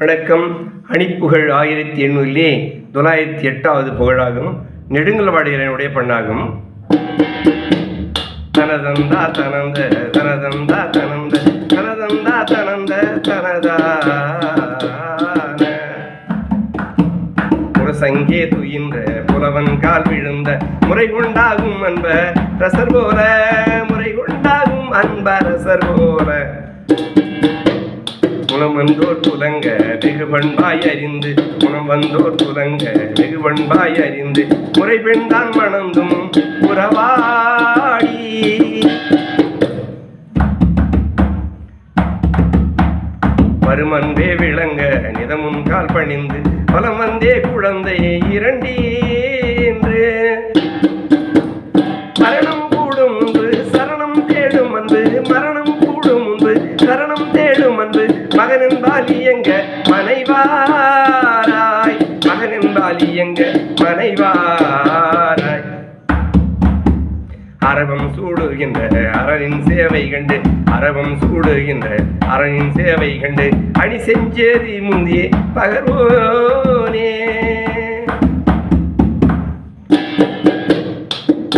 வணக்கம். அணிப்புகழ் ஆயிரத்தி எண்ணூறிலே தொள்ளாயிரத்தி எட்டாவது புகழாகும். நெடுங்கல்வாடிகளுடைய பண்ணாகும் தனதந்தா தனந்த தனதந்தா தனந்த தனதந்தா தனந்த தனதான. முரசங்கே துயின்ற புலவன் கால் விழுந்த முறை கொண்டாகும் அன்ப ரசர் போல முறை கொண்டாகும் அன்ப ரசர் போல. குணம் வந்தோர் புலங்க வெகு பண்பாய் அறிந்து குணம் வந்தோர் புலங்க வெகு பண்பாய் அறிந்து முறை பெண்தான் மணந்தும் உறவாடி. வருமன்பே விளங்க நிதமுன் கால் பணிந்து பலம் வந்தே குழந்தையை இரண்டீ மனைவாராய் மகனென்பால் இயங்க மனைவாராய். அரவம் சூடுகின்ற அரணின் சேவை கண்டு அரவம் சூடுகின்ற அரணின் சேவை கண்டு அணி செஞ்சேரி முந்தியே பகர்வோனே.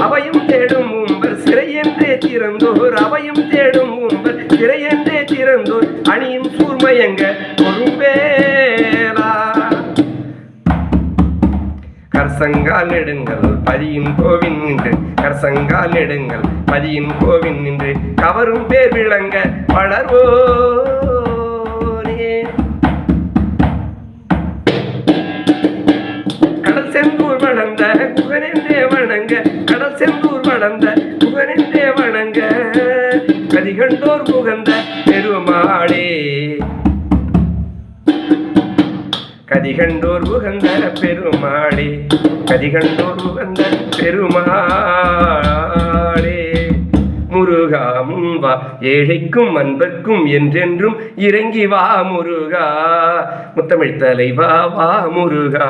அவையும் தேடும் உம்பர் சிறையென்றே திறந்தோர். அவையும் தேடும் உம்பர் சிறையென்றே திறந்தோர். அணியும் சூர்மயங்க பொறும்பேலா கரசங்கால் நெடுங்கள் பதியின் கோவின் நின்று. கரசங்கால் நெடுங்கள் பதியின் கோவின் நின்று. கவரும் பேர் விளங்க வளர்வோ கடல் செந்தூர் வளர்ந்த குகனென்றே வணங்க. கடல் செந்தூர் வளர்ந்த குகனென்றே வணங்க. கதிகண்டோர் புகந்த பெருமாளே. கதிகண்டோர் உகந்தர பெருமாளே கதிகண்டோர் உகந்த பெருமாளே. முருகா முன்பா ஏழைக்கும் அன்பர்க்கும் என்றென்றும் இறங்கி வா முருகா. முத்தமிழ் தலைவா வா முருகா.